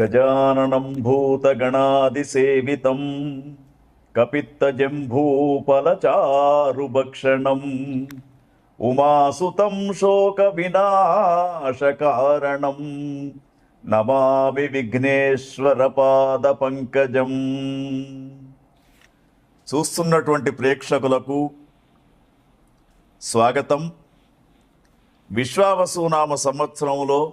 గజాననం భూతగణాదిసేవితం కపిత్తజంభూఫలచారుభక్షణం ఉమాసుతం శోక వినాశకారణం నమామి విఘ్నేశ్వర పాద పంకజం చూస్తున్నటువంటి ప్రేక్షకులకు స్వాగతం. విశ్వావసునామ సంవత్సరంలో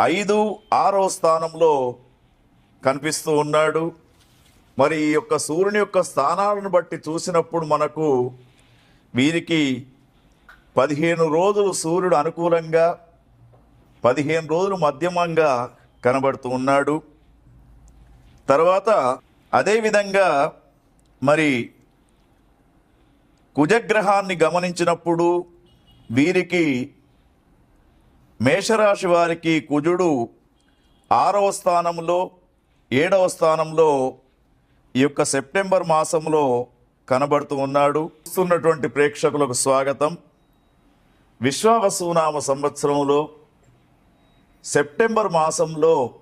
ఐదు ఆరో స్థానంలో కనిపిస్తూ ఉన్నాడు. మరి ఈ యొక్క సూర్యుని యొక్క స్థానాలను బట్టి చూసినప్పుడు మనకు వీరికి పదిహేను రోజులు సూర్యుడు అనుకూలంగా పదిహేను రోజులు మధ్యమంగా కనబడుతూ ఉన్నాడు. తర్వాత అదేవిధంగా మరి కుజగ్రహాన్ని గమనించినప్పుడు వీరికి మేషరాశి వారికి కుజుడు ఆరవ స్థానంలో ఏడవ స్థానంలో ఈ యొక్క సెప్టెంబర్ మాసంలో కనబడుతూ ఉన్నాడు. చూస్తున్నటువంటి ప్రేక్షకులకు స్వాగతం. విశ్వావసునామ సంవత్సరంలో సెప్టెంబర్ మాసంలో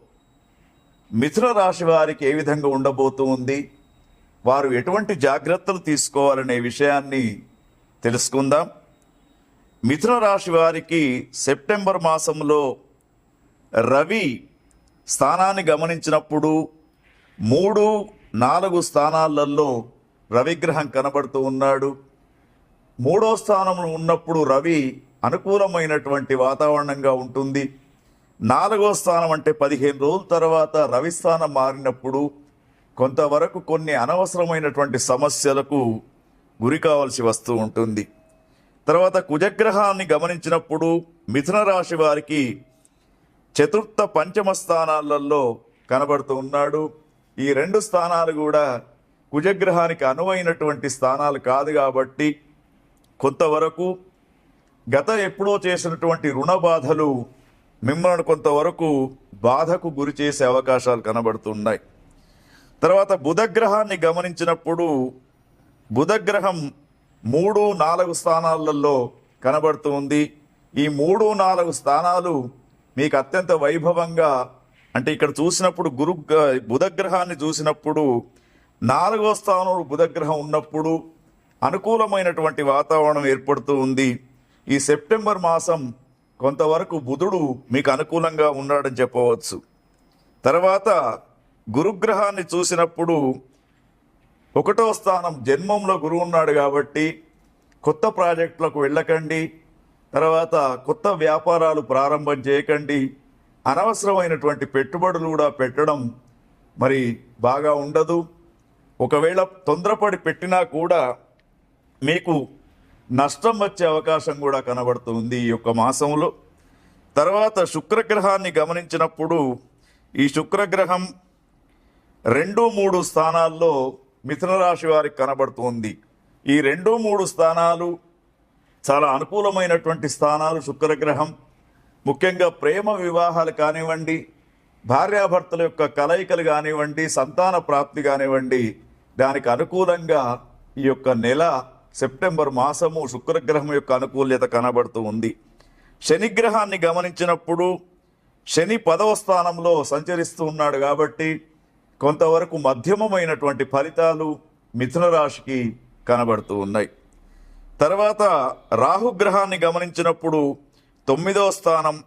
మిథున రాశి వారికి ఏ విధంగా ఉండబోతూ ఉంది? వారు ఎటువంటి జాగ్రత్తలు తీసుకోవాలనే విషయాన్ని తెలుసుకుందాం. మిథున రాశి వారికి సెప్టెంబర్ మాసంలో రవి స్థానాన్ని గమనించినప్పుడు మూడు నాలుగు స్థానాలలో రవిగ్రహం కనబడుతూ ఉన్నాడు. మూడో స్థానంలో ఉన్నప్పుడు రవి అనుకూలమైనటువంటి వాతావరణంగా ఉంటుంది. నాలుగో స్థానం అంటే పదిహేను రోజుల తర్వాత రవి స్థానం మారినప్పుడు కొంతవరకు కొన్ని అనవసరమైనటువంటి సమస్యలకు గురి కావాల్సి వస్తూ ఉంటుంది. తర్వాత కుజగ్రహాన్ని గమనించినప్పుడు మిథున రాశి వారికి చతుర్థ పంచమ స్థానాలలో కనబడుతూ ఉన్నాడు. ఈ రెండు స్థానాలు కూడా కుజగ్రహానికి అనువైనటువంటి స్థానాలు కాదు కాబట్టి కొంతవరకు గత ఎప్పుడో చేసినటువంటి రుణ బాధలు మిమ్మల్ని కొంతవరకు బాధకు గురి చేసే అవకాశాలు కనబడుతున్నాయి. తర్వాత బుధగ్రహాన్ని గమనించినప్పుడు బుధగ్రహం మూడు నాలుగు స్థానాలలో కనబడుతూ ఉంది. ఈ మూడు నాలుగు స్థానాలు మీకు అత్యంత వైభవంగా అంటే ఇక్కడ చూసినప్పుడు గురు బుధగ్రహాన్ని చూసినప్పుడు నాలుగో స్థానంలో బుధగ్రహం ఉన్నప్పుడు అనుకూలమైనటువంటి వాతావరణం ఏర్పడుతూ ఉంది. ఈ సెప్టెంబర్ మాసం కొంతవరకు బుధుడు మీకు అనుకూలంగా ఉన్నాడని చెప్పవచ్చు. తర్వాత గురుగ్రహాన్ని చూసినప్పుడు ఒకటో స్థానం జన్మంలో గురువు ఉన్నాడు కాబట్టి కొత్త ప్రాజెక్టులకు వెళ్ళకండి తర్వాత కొత్త వ్యాపారాలు ప్రారంభం చేయకండి. అనవసరమైనటువంటి పెట్టుబడులు కూడా పెట్టడం మరి బాగా ఉండదు. ఒకవేళ తొందరపడి పెట్టినా కూడా మీకు నష్టం వచ్చే అవకాశం కూడా కనబడుతుంది ఈ యొక్క మాసంలో. తర్వాత శుక్రగ్రహాన్ని గమనించినప్పుడు ఈ శుక్రగ్రహం రెండు మూడు స్థానాల్లో మిథునరాశి వారికి కనబడుతోంది. ఈ రెండు మూడు స్థానాలు చాలా అనుకూలమైనటువంటి స్థానాలు. శుక్రగ్రహం ముఖ్యంగా ప్రేమ వివాహాలు కానివ్వండి భార్యాభర్తల యొక్క కలయికలు కానివ్వండి సంతాన ప్రాప్తి కానివ్వండి దానికి అనుకూలంగా ఈ యొక్క నెల సెప్టెంబర్ మాసము శుక్రగ్రహం యొక్క అనుకూల్యత కనబడుతూ ఉంది. శనిగ్రహాన్ని గమనించినప్పుడు శని పదవ స్థానంలో సంచరిస్తూ ఉన్నాడు కాబట్టి కొంతవరకు మధ్యమమైనటువంటి ఫలితాలు మిథున రాశికి కనబడుతూ ఉన్నాయి. తర్వాత రాహుగ్రహాన్ని గమనించినప్పుడు తొమ్మిదో స్థానం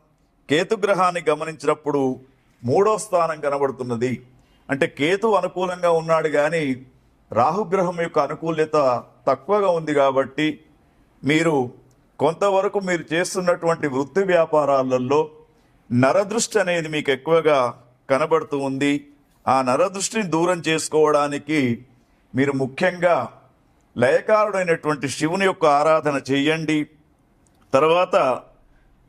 కేతుగ్రహాన్ని గమనించినప్పుడు మూడో స్థానం కనబడుతున్నది. అంటే కేతు అనుకూలంగా ఉన్నాడు కానీ రాహుగ్రహం యొక్క అనుకూల్యత తక్కువగా ఉంది కాబట్టి మీరు కొంతవరకు మీరు చేస్తున్నటువంటి వృత్తి వ్యాపారాలలో నరదృష్టి అనేది మీకు ఎక్కువగా కనబడుతూ ఉంది. ఆ నరదృష్టిని దూరం చేసుకోవడానికి మీరు ముఖ్యంగా లయకారుడైనటువంటి శివుని యొక్క ఆరాధన చేయండి. తర్వాత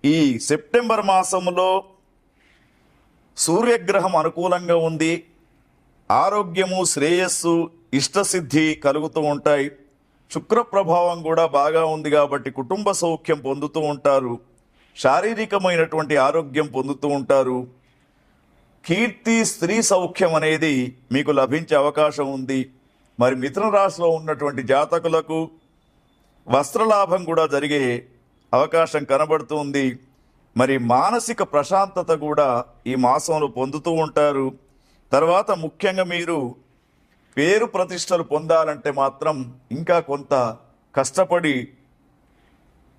ఈ సెప్టెంబర్ మాసంలో సూర్యగ్రహం అనుకూలంగా ఉంది. ఆరోగ్యము శ్రేయస్సు ఇష్టసిద్ధి కలుగుతూ ఉంటాయి. శుక్ర ప్రభావం కూడా బాగా ఉంది కాబట్టి కుటుంబ సౌఖ్యం పొందుతూ ఉంటారు. శారీరకమైనటువంటి ఆరోగ్యం పొందుతూ ఉంటారు. కీర్తి స్త్రీ సౌఖ్యం అనేది మీకు లభించే అవకాశం ఉంది. మరి మిథున రాశిలో ఉన్నటువంటి జాతకులకు వస్త్రలాభం కూడా జరిగే అవకాశం కనబడుతుంది మరి మానసిక ప్రశాంతత కూడా ఈ మాసంలో పొందుతూ ఉంటారు. తర్వాత ముఖ్యంగా మీరు పేరు ప్రతిష్టలు పొందాలంటే మాత్రం ఇంకా కొంత కష్టపడి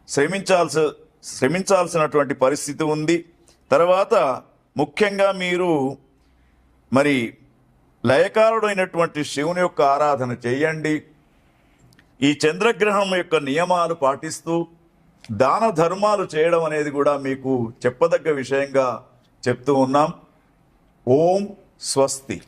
శ్రమించాల్సి శ్రమించాల్సినటువంటి పరిస్థితి ఉంది. తర్వాత ముఖ్యంగా మీరు మరి లయకారుడైనటువంటి శివుని యొక్క ఆరాధన చేయండి. ఈ చంద్రగ్రహం యొక్క నియమాలు పాటిస్తూ దాన ధర్మాలు చేయడం అనేది కూడా మీకు చెప్పదగ్గ విషయంగా చెప్తూ ఉన్నాం. ఓం స్వస్తి.